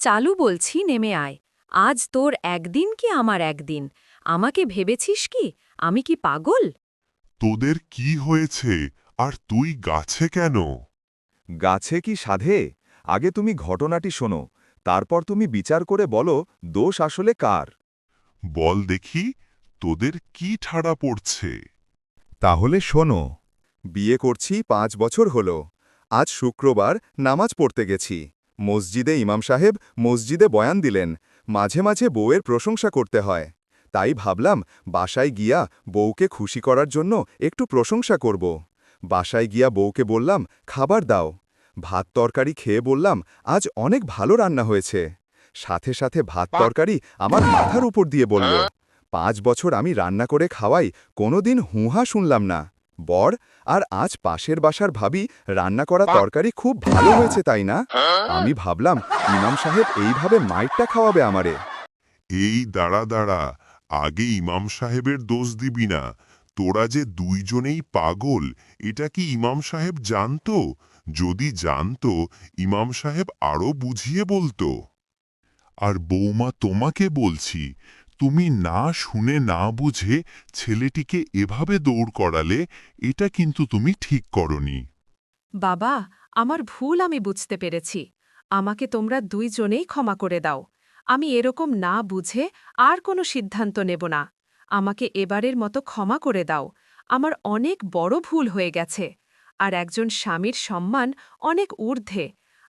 চালু বলছি নেমে আয়। আজ তোর একদিন কি আমার একদিন? আমাকে ভেবেছিস কি? আমি কি পাগল? তোদের কি হয়েছে? আর তুই গাছে কেন? গাছে কি সাধে? আগে তুমি ঘটনাটি শোনো তারপর তুমি বিচার করে বলো দোষ আসলে কার? বল দেখি তোদের কি ঠাড়া পড়ছে? তাহলে শোনো বিয়ে করছি পাঁচ বছর হল। আজ শুক্রবার নামাজ পড়তে গেছি। মসজিদে ইমাম সাহেব মসজিদে বয়ান দিলেন মাঝে মাঝে বউয়ের প্রশংসা করতে হয়। তাই ভাবলাম বাসায় গিয়া বউকে খুশি করার জন্য একটু প্রশংসা করব। বাসায় গিয়া বউকে বললাম খাবার দাও। ভাত তরকারি খেয়ে বললাম আজ অনেক ভালো রান্না হয়েছে। সাথে সাথে ভাত তরকারি আমার মাথার উপর দিয়ে বলল পাঁচ বছর আমি রান্না করে খাওয়াই কোনোদিন হুঁহা শুনলাম না। বর আর আজ পাশের বাসার ভাবি রান্না করা তরকারি খুব ভালো হয়েছে, তাই না? আমি ভাবলাম, ইমাম সাহেব এইভাবে মাইটটা খাওয়াবে আমারে। এই দাঁড়া দাঁড়া, আগে ইমাম সাহেবের দোষ দিবি না। তোরা যে দুইজনেই পাগল, এটা কি ইমাম সাহেব জানতো? যদি জানতো, ইমাম সাহেব আরও বুঝিয়ে বলতো। আর বৌমা তোমাকে বলছি তুমি না শুনে না বুঝে ছেলেটিকে এভাবে দৌড় করালে এটা কিন্তু তুমি ঠিক করনি। বাবা, আমার ভুল আমি বুঝতে পেরেছি। আমাকে তোমরা দুইজনেই ক্ষমা করে দাও। আমি এরকম না বুঝে আর কোনো সিদ্ধান্ত নেব না। আমাকে এবারের মতো ক্ষমা করে দাও। আমার অনেক বড় ভুল হয়ে গেছে। আর একজন স্বামীর সম্মান অনেক ঊর্ধ্বে।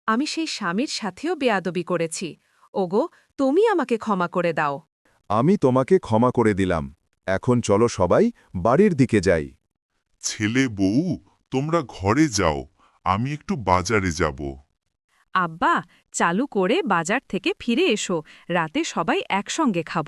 আমি সেই স্বামীর সাথেও বেয়াদবি করেছি। ওগো, তুমি আমাকে ক্ষমা করে দাও। আমি তোমাকে ক্ষমা করে দিলাম। এখন চলো সবাই বাড়ির দিকে যাই। ছেলে বউ তোমরা ঘরে যাও। আমি একটু বাজারে যাব। আব্বা চালু করে বাজার থেকে ফিরে এসো। রাতে সবাই একসঙ্গে খাব।